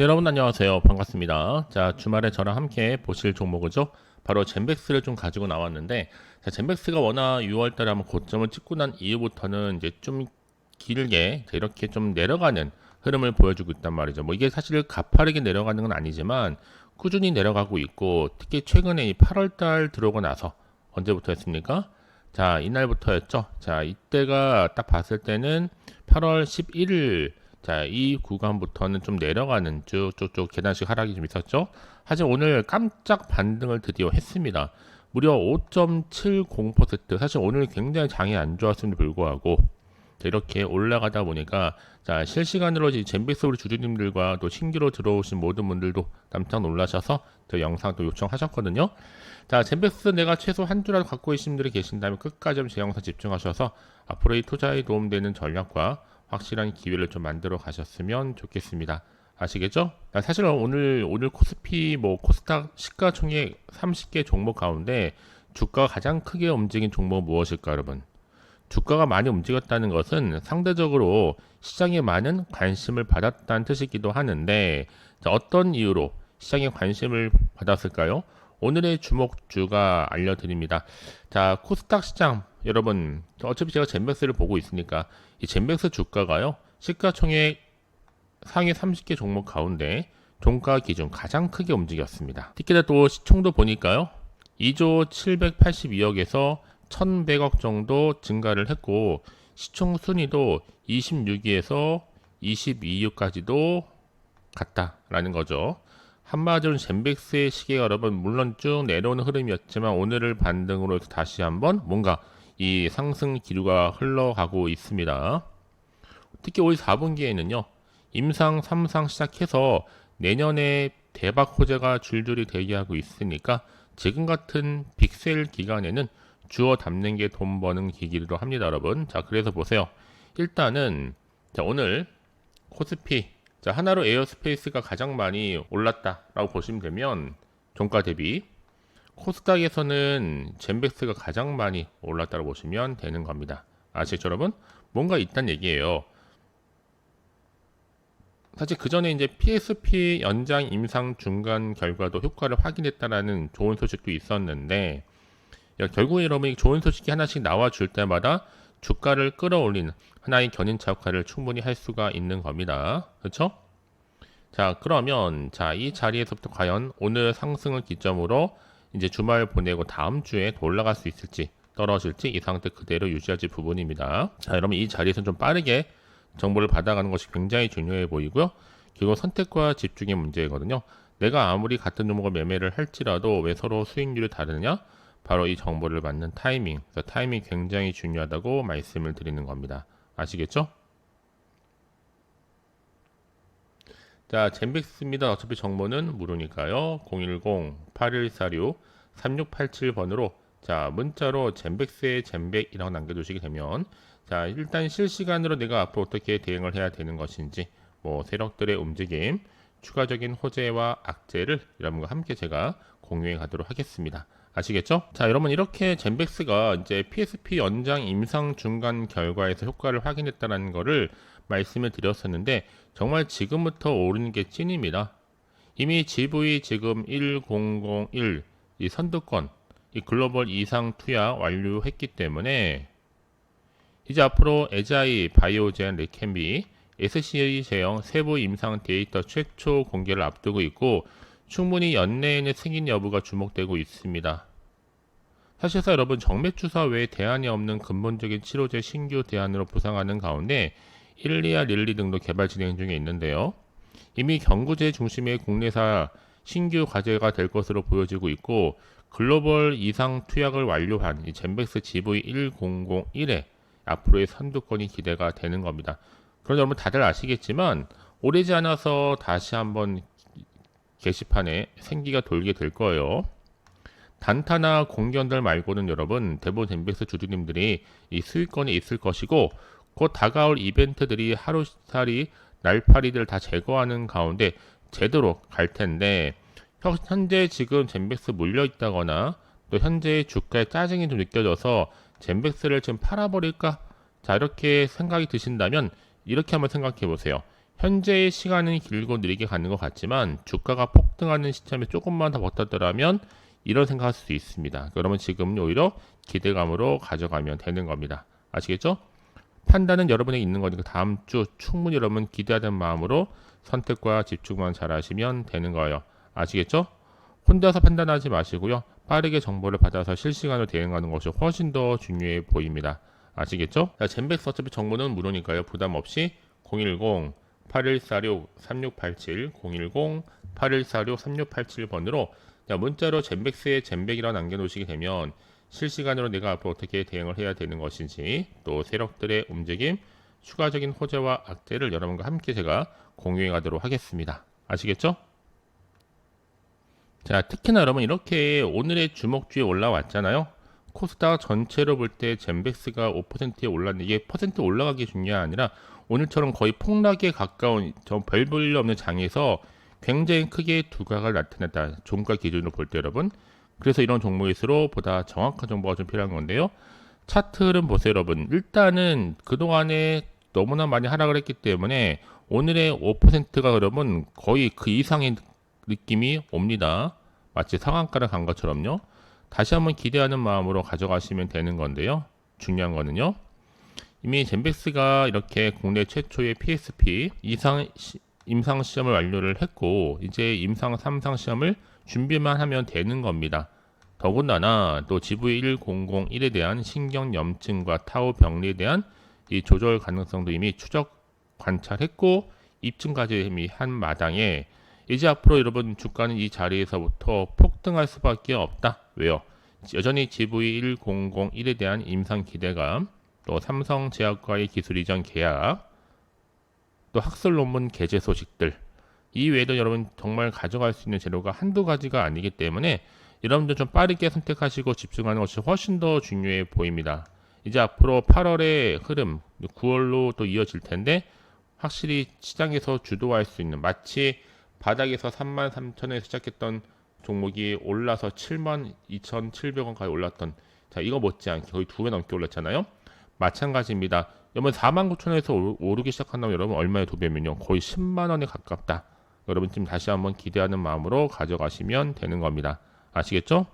네, 여러분 안녕하세요. 반갑습니다. 자, 주말에 저랑 함께 보실 종목이죠. 바로 젠백스를 좀 가지고 나왔는데, 자, 젠백스가 워낙 6월 달에 한번 고점을 찍고 난 이후부터는 이제 좀 길게 이렇게 좀 내려가는 흐름을 보여주고 있단 말이죠. 뭐 이게 사실 가파르게 내려가는 건 아니지만 꾸준히 내려가고 있고, 특히 최근에 이 8월 달 들어오고 나서 언제부터였습니까? 자, 이날부터였죠. 자, 이때가 딱 봤을 때는 8월 11일 자, 이 구간부터는 좀 내려가는 쭉쭉쭉 계단식 하락이 좀 있었죠. 하지만 오늘 깜짝 반등을 드디어 했습니다. 무려 5.70% 사실 오늘 굉장히 장이 안 좋았음에도 불구하고 이렇게 올라가다 보니까 자 실시간으로 젠비스 우리 주주님들과 또 신규로 들어오신 모든 분들도 깜짝 놀라셔서 저 영상 도 요청하셨거든요. 자 젠베스 내가 최소 한 주라도 갖고 계신 분들이 계신다면 끝까지 제 영상 집중하셔서 앞으로의 투자에 도움되는 전략과 확실한 기회를 좀 만들어 가셨으면 좋겠습니다. 아시겠죠? 사실 오늘 오늘 코스피 뭐 코스닥 시가총액 30개 종목 가운데 주가가 가장 크게 움직인 종목은 무엇일까 여러분? 주가가 많이 움직였다는 것은 상대적으로 시장에 많은 관심을 받았다는 뜻이기도 하는데 어떤 이유로 시장에 관심을 받았을까요? 오늘의 주목주가 알려드립니다. 자, 코스닥 시장 여러분 어차피 제가 젠맥스를 보고 있으니까 이 젠맥스 주가가요 시가총액 상위 30개 종목 가운데 종가 기준 가장 크게 움직였습니다. 특히나 또 시총도 보니까요 2조 782억에서 1100억 정도 증가를 했고 시총 순위도 26위에서 22위까지도 갔다라는 거죠. 한마디로 젠백스의 시계가 여러분 물론 쭉 내려오는 흐름이었지만 오늘을 반등으로 해서 다시 한번 뭔가 이 상승 기류가 흘러가고 있습니다. 특히 올 4분기에는요. 임상 3상 시작해서 내년에 대박 호재가 줄줄이 대기하고 있으니까 지금 같은 빅셀 기간에는 주어 담는 게 돈 버는 기기로 합니다, 여러분. 자, 그래서 보세요. 일단은 자, 오늘 코스피 자, 하나로 에어스페이스가 가장 많이 올랐다라고 보시면 되면 종가 대비 코스닥에서는 젠백스가 가장 많이 올랐다고 보시면 되는 겁니다. 아시죠, 여러분? 뭔가 있단 얘기예요. 사실 그 전에 이제 PSP 연장 임상 중간 결과도 효과를 확인했다라는 좋은 소식도 있었는데 결국에 여러분이 좋은 소식이 하나씩 나와줄 때마다 주가를 끌어올리는 하나의 견인차 역할을 충분히 할 수가 있는 겁니다. 그렇죠? 자, 그러면 자, 이 자리에서부터 과연 오늘 상승을 기점으로 이제 주말 보내고 다음 주에 더 올라갈 수 있을지 떨어질지 이 상태 그대로 유지할지 부분입니다. 자, 여러분 이 자리에서 좀 빠르게 정보를 받아가는 것이 굉장히 중요해 보이고요. 결국 선택과 집중의 문제거든요. 내가 아무리 같은 종목을 매매를 할지라도 왜 서로 수익률이 다르느냐? 바로 이 정보를 받는 타이밍. 타이밍이 굉장히 중요하다고 말씀을 드리는 겁니다. 아시겠죠? 자, 젠백스입니다. 어차피 정보는 무료니까요. 010-8146-3687번으로 자, 문자로 젠백스의 젠백이라고 남겨주시게 되면 자, 일단 실시간으로 내가 앞으로 어떻게 대응을 해야 되는 것인지 뭐 세력들의 움직임, 추가적인 호재와 악재를 여러분과 함께 제가 공유해 가도록 하겠습니다. 아시겠죠? 자, 여러분 이렇게 젠백스가 이제 PSP 연장 임상 중간 결과에서 효과를 확인했다는 것을 말씀을 드렸었는데 정말 지금부터 오르는 게 찐입니다. 이미 GV 지금 1001 이 선두권 이 글로벌 이상 투약 완료했기 때문에 이제 앞으로 에자이 바이오젠 레캔비 SCA 제형 세부 임상 데이터 최초 공개를 앞두고 있고 충분히 연내에는 승인 여부가 주목되고 있습니다. 사실상 여러분 정맥 주사 외에 대안이 없는 근본적인 치료제 신규 대안으로 부상하는 가운데 일리아 릴리 등도 개발 진행 중에 있는데요. 이미 경구제 중심의 국내사 신규 과제가 될 것으로 보여지고 있고 글로벌 이상 투약을 완료한 이 젠백스 GV1001에 앞으로의 선두권이 기대가 되는 겁니다. 그럼 여러분 다들 아시겠지만 오래지 않아서 다시 한번 게시판에 생기가 돌게 될 거예요. 단타나 공견들 말고는 여러분 대부분 젠백스 주주님들이 이 수익권이 있을 것이고 곧 다가올 이벤트들이 하루살이 날파리들 다 제거하는 가운데 제대로 갈 텐데 현재 지금 젠백스 물려 있다거나 또 현재 주가에 짜증이 좀 느껴져서 젠백스를 지금 팔아버릴까? 자 이렇게 생각이 드신다면 이렇게 한번 생각해 보세요. 현재의 시간은 길고 느리게 가는 것 같지만 주가가 폭등하는 시점에 조금만 더 버텼더라면 이런 생각할 수 있습니다. 그러면 지금 오히려 기대감으로 가져가면 되는 겁니다. 아시겠죠? 판단은 여러분에게 있는 거니까 다음 주 충분히 여러분 기대하는 마음으로 선택과 집중만 잘 하시면 되는 거예요. 아시겠죠? 혼자서 판단하지 마시고요. 빠르게 정보를 받아서 실시간으로 대응하는 것이 훨씬 더 중요해 보입니다. 아시겠죠? 자, 젠백스 어차피 정보는 무료니까요. 부담 없이 010 8146-3687 010-8146-3687번으로 문자로 젠백스의 젠백이라 남겨놓으시게 되면 실시간으로 내가 앞으로 어떻게 대응을 해야 되는 것인지 또 세력들의 움직임, 추가적인 호재와 악재를 여러분과 함께 제가 공유해 가도록 하겠습니다. 아시겠죠? 자, 특히나 여러분 이렇게 오늘의 주목주에 올라왔잖아요. 코스닥 전체로 볼 때 젠백스가 5%에 올랐는데 이게 퍼센트 올라가기 중요한 아니라 오늘처럼 거의 폭락에 가까운 별 볼일 없는 장에서 굉장히 크게 두각을 나타냈다. 종가 기준으로 볼 때 여러분. 그래서 이런 종목일수록 보다 정확한 정보가 좀 필요한 건데요. 차트 흐름 보세요, 여러분. 일단은 그동안에 너무나 많이 하락을 했기 때문에 오늘의 5%가 여러분 거의 그 이상의 느낌이 옵니다. 마치 상한가를 간 것처럼요. 다시 한번 기대하는 마음으로 가져가시면 되는 건데요. 중요한 거는요. 이미 젠백스가 이렇게 국내 최초의 PSP 이상 시, 임상 시험을 완료를 했고 이제 임상 3상 시험을 준비만 하면 되는 겁니다. 더군다나 또 GV1001에 대한 신경염증과 타우 병리에 대한 이 조절 가능성도 이미 추적 관찰했고 입증까지 이미 한 마당에 이제 앞으로 여러분 주가는 이 자리에서부터 폭등할 수밖에 없다. 왜요? 여전히 GV1001에 대한 임상 기대감, 또 삼성제약과의 기술 이전 계약, 또 학술 논문 게재 소식들 이 외에도 여러분 정말 가져갈 수 있는 재료가 한두 가지가 아니기 때문에 여러분들 좀 빠르게 선택하시고 집중하는 것이 훨씬 더 중요해 보입니다. 이제 앞으로 8월의 흐름, 9월로 또 이어질 텐데 확실히 시장에서 주도할 수 있는 마치 바닥에서 3만 3천에 시작했던 종목이 올라서 7만 2,700원까지 올랐던 자 이거 못지않게 거의 두 배 넘게 올랐잖아요. 마찬가지입니다. 여러분 4만 9천에서 오르기 시작한다면 여러분 얼마의 두 배면요 거의 10만 원에 가깝다. 여러분 지금 다시 한번 기대하는 마음으로 가져가시면 되는 겁니다. 아시겠죠?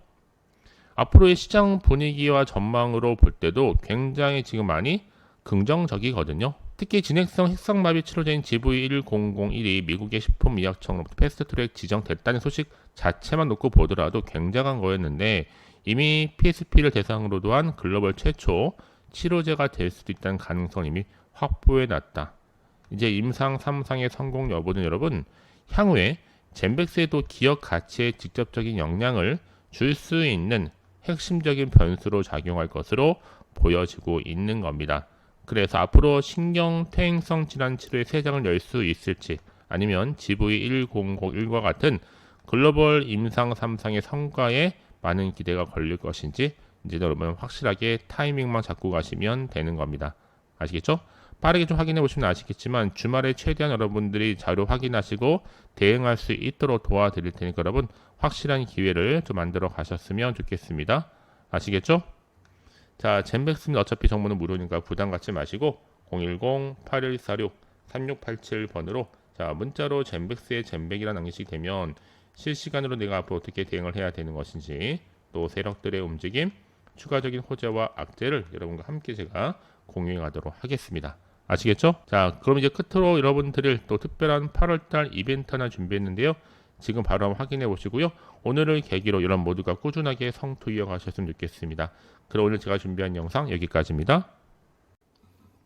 앞으로의 시장 분위기와 전망으로 볼 때도 굉장히 지금 많이 긍정적이거든요. 특히 진행성 핵상마비 치료제인 GV1001이 미국의 식품 의약청으로부터 패스트트랙 지정됐다는 소식 자체만 놓고 보더라도 굉장한 거였는데 이미 PSP를 대상으로도 한 글로벌 최초 치료제가 될 수도 있다는 가능성이 이미 확보해 놨다. 이제 임상 3상의 성공 여부는 여러분 향후에 젠백스에도 기업 가치에 직접적인 영향을 줄 수 있는 핵심적인 변수로 작용할 것으로 보여지고 있는 겁니다. 그래서 앞으로 신경 퇴행성 질환 치료의 세장을 열 수 있을지 아니면 GV1001과 같은 글로벌 임상 3상의 성과에 많은 기대가 걸릴 것인지 이제 여러분 확실하게 타이밍만 잡고 가시면 되는 겁니다. 아시겠죠? 빠르게 좀 확인해 보시면 아시겠지만 주말에 최대한 여러분들이 자료 확인하시고 대응할 수 있도록 도와드릴 테니까 여러분 확실한 기회를 좀 만들어 가셨으면 좋겠습니다. 아시겠죠? 자, 젠백스는 어차피 정보는 무료니까 부담 갖지 마시고 010-8146-3687번으로 자, 문자로 젠백스의 젠백이라 남기시게 되면 실시간으로 내가 앞으로 어떻게 대응을 해야 되는 것인지 또 세력들의 움직임, 추가적인 호재와 악재를 여러분과 함께 제가 공유해 가도록 하겠습니다. 아시겠죠? 자, 그럼 이제 끝으로 여러분들을 또 특별한 8월달 이벤트 하나 준비했는데요. 지금 바로 한번 확인해 보시고요. 오늘을 계기로 여러분 모두가 꾸준하게 성투 이어가셨으면 좋겠습니다. 그럼 오늘 제가 준비한 영상 여기까지입니다.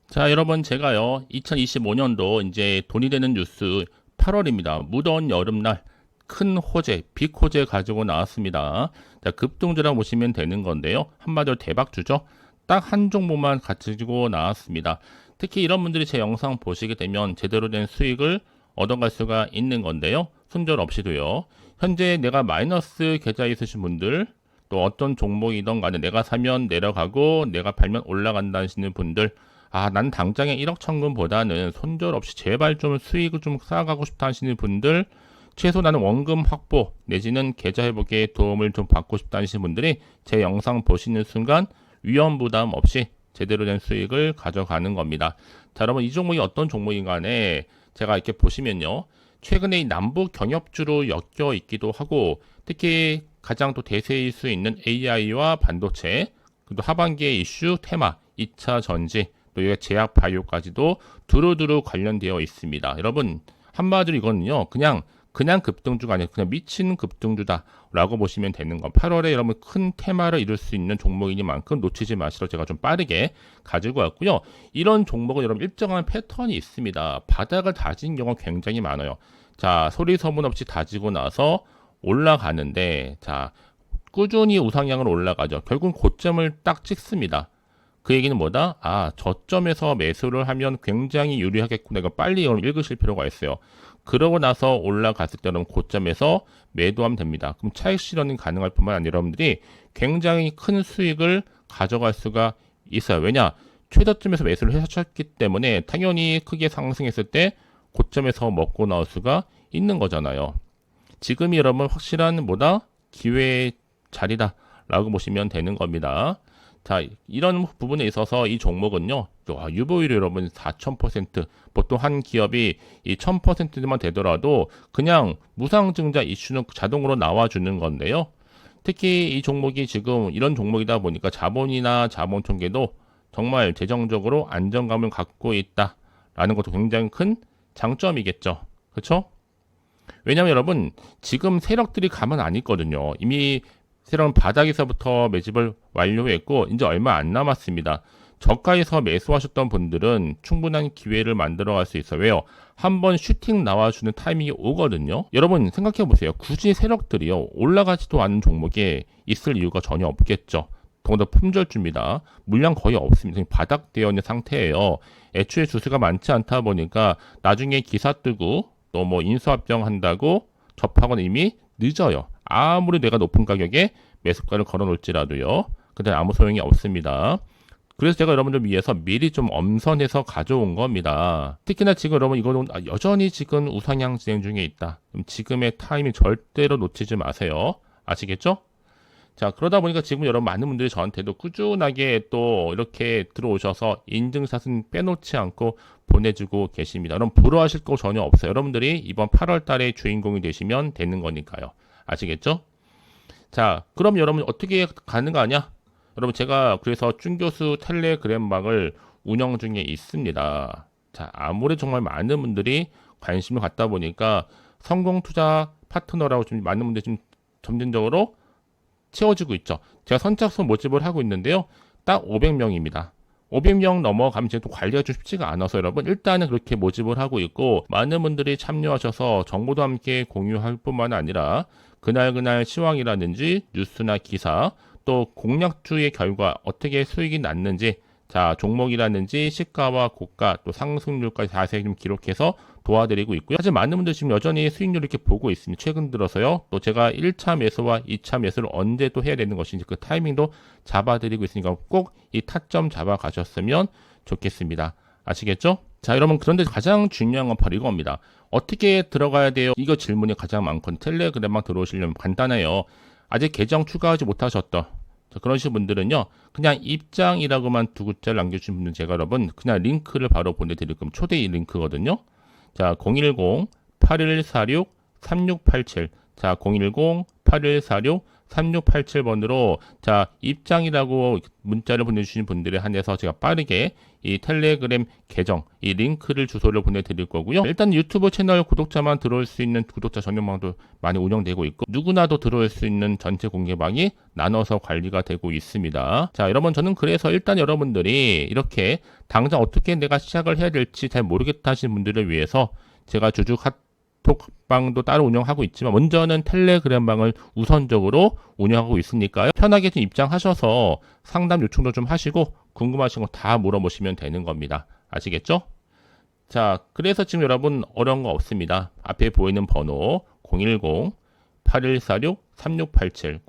자, 여러분 제가요 2025년도 이제 돈이 되는 뉴스 8월입니다. 무더운 여름날 큰 호재, 빅 호재 가지고 나왔습니다. 자, 급등주라 보시면 되는 건데요. 한마디로 대박주죠. 딱 한 종목만 가지고 나왔습니다. 특히 이런 분들이 제 영상 보시게 되면 제대로 된 수익을 얻어갈 수가 있는 건데요. 손절 없이도요. 현재 내가 마이너스 계좌 있으신 분들 또 어떤 종목이든 간에 내가 사면 내려가고 내가 팔면 올라간다 하시는 분들 아, 난 당장에 1억 천금보다는 손절 없이 제발 좀 수익을 좀 쌓아가고 싶다 하시는 분들 최소 나는 원금 확보 내지는 계좌 회복에 도움을 좀 받고 싶다 하시는 분들이 제 영상 보시는 순간 위험 부담 없이 제대로 된 수익을 가져가는 겁니다. 자, 여러분 이 종목이 어떤 종목인 간에 제가 이렇게 보시면요. 최근에 이 남부 경협주로 엮여 있기도 하고 특히 가장 또 대세일 수 있는 AI와 반도체 그리고 하반기의 이슈 테마 2차 전지 또 여기 제약 바이오까지도 두루두루 관련되어 있습니다. 여러분 한마디로 이거는요. 그냥 그냥 급등주가 아니라 그냥 미친 급등주다라고 보시면 되는 거. 8월에 여러분 큰 테마를 이룰 수 있는 종목이니만큼 놓치지 마시러 제가 좀 빠르게 가지고 왔고요. 이런 종목은 여러분 일정한 패턴이 있습니다. 바닥을 다진 경우가 굉장히 많아요. 자, 소리 소문 없이 다지고 나서 올라가는데 자, 꾸준히 우상향으로 올라가죠. 결국 고점을 딱 찍습니다. 그 얘기는 뭐다? 아, 저점에서 매수를 하면 굉장히 유리하겠구나. 이거 빨리 읽으실 필요가 있어요. 그러고 나서 올라갔을 때는 고점에서 매도하면 됩니다. 그럼 차익 실현이 가능할 뿐만 아니라 여러분들이 굉장히 큰 수익을 가져갈 수가 있어요. 왜냐? 최저점에서 매수를 하셨기 때문에 당연히 크게 상승했을 때 고점에서 먹고 나올 수가 있는 거잖아요. 지금이 여러분 확실한 뭐다? 기회의 자리다 라고 보시면 되는 겁니다. 자, 이런 부분에 있어서 이 종목은요, 와, 유보율이 여러분 4,000%, 보통 한 기업이 이 1,000%만 되더라도 그냥 무상증자 이슈는 자동으로 나와주는 건데요. 특히 이 종목이 지금 이런 종목이다 보니까 자본이나 자본 통계도 정말 재정적으로 안정감을 갖고 있다라는 것도 굉장히 큰 장점이겠죠. 그렇죠? 왜냐하면 여러분 지금 세력들이 가만 안 있거든요. 이미 세력은 바닥에서부터 매집을 완료했고 이제 얼마 안 남았습니다. 저가에서 매수하셨던 분들은 충분한 기회를 만들어 갈 수 있어요. 왜요? 한번 슈팅 나와주는 타이밍이 오거든요. 여러분 생각해 보세요. 굳이 세력들이요 올라가지도 않은 종목에 있을 이유가 전혀 없겠죠. 더군다나 품절주입니다. 물량 거의 없습니다. 바닥되어 있는 상태예요. 애초에 주수가 많지 않다 보니까 나중에 기사 뜨고 또 뭐 인수합병 한다고 접하고는 이미 늦어요. 아무리 내가 높은 가격에 매수가를 걸어 놓을지라도요. 근데 아무 소용이 없습니다. 그래서 제가 여러분들 위해서 미리 좀 엄선해서 가져온 겁니다. 특히나 지금 여러분 이거는 여전히 지금 우상향 진행 중에 있다. 지금의 타이밍 절대로 놓치지 마세요. 아시겠죠? 자, 그러다 보니까 지금 여러분 많은 분들이 저한테도 꾸준하게 또 이렇게 들어오셔서 인증샷은 빼놓지 않고 보내주고 계십니다. 여러분 부러워하실 거 전혀 없어요. 여러분들이 이번 8월 달에 주인공이 되시면 되는 거니까요. 아시겠죠? 자, 그럼 여러분 어떻게 가능하냐? 여러분 제가 그래서 준교수 텔레그램방을 운영 중에 있습니다. 자, 아무리 정말 많은 분들이 관심을 갖다 보니까 성공 투자 파트너라고 좀 많은 분들이 좀 점진적으로 채워지고 있죠. 제가 선착순 모집을 하고 있는데요. 딱 500명입니다. 500명 넘어가면 이제 또 관리가 좀 쉽지가 않아서 여러분 일단은 그렇게 모집을 하고 있고 많은 분들이 참여하셔서 정보도 함께 공유할 뿐만 아니라 그날그날 시황이라든지 뉴스나 기사 또 공략주의 결과 어떻게 수익이 났는지 자 종목이라든지 시가와 고가 또 상승률까지 자세히 좀 기록해서 도와드리고 있고요. 사실 많은 분들 지금 여전히 수익률 이렇게 보고 있습니다. 최근 들어서요. 또 제가 1차 매수와 2차 매수를 언제 또 해야 되는 것인지 그 타이밍도 잡아드리고 있으니까 꼭 이 타점 잡아 가셨으면 좋겠습니다. 아시겠죠? 자, 여러분 그런데 가장 중요한 건 바로 이겁니다. 어떻게 들어가야 돼요? 이거 질문이 가장 많건 텔레그램만 들어오시려면 간단해요. 아직 계정 추가하지 못하셨던 자, 그러신 분들은요, 그냥 입장이라고만 두 글자를 남겨주신 분들 제가 여러분 그냥 링크를 바로 보내드릴 겁니다. 초대 링크거든요. 자, 010-8146-3687. 자, 010-8146 3687번으로 자 입장이라고 문자를 보내주신 분들에 한해서 제가 빠르게 이 텔레그램 계정 이 링크를 주소를 보내드릴 거고요. 일단 유튜브 채널 구독자만 들어올 수 있는 구독자 전용방도 많이 운영되고 있고 누구나도 들어올 수 있는 전체 공개방이 나눠서 관리가 되고 있습니다. 자 여러분 저는 그래서 일단 여러분들이 이렇게 당장 어떻게 내가 시작을 해야 될지 잘 모르겠다 하시는 분들을 위해서 제가 주주 카 톡방도 따로 운영하고 있지만 먼저는 텔레그램방을 우선적으로 운영하고 있으니까요. 편하게 좀 입장하셔서 상담 요청도 좀 하시고 궁금하신 거 다 물어보시면 되는 겁니다. 아시겠죠? 자, 그래서 지금 여러분 어려운 거 없습니다. 앞에 보이는 번호 010-8146-3687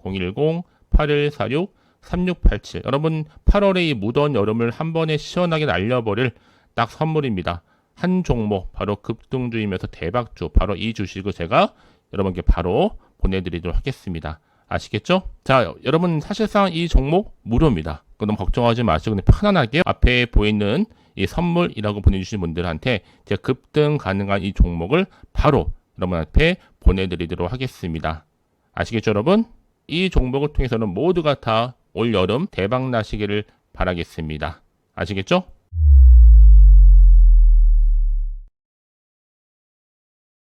010-8146-3687 여러분 8월의 이 무더운 여름을 한 번에 시원하게 날려버릴 딱 선물입니다. 한 종목 바로 급등주이면서 대박주 바로 이 주식을 제가 여러분께 바로 보내드리도록 하겠습니다. 아시겠죠? 자, 여러분 사실상 이 종목 무료입니다. 너무 걱정하지 마시고 편안하게 앞에 보이는 이이 선물이라고 보내주신 분들한테 제가 급등 가능한 이 종목을 바로 여러분 앞에 보내드리도록 하겠습니다. 아시겠죠, 여러분? 이 종목을 통해서는 모두가 다 올 여름 대박 나시기를 바라겠습니다. 아시겠죠?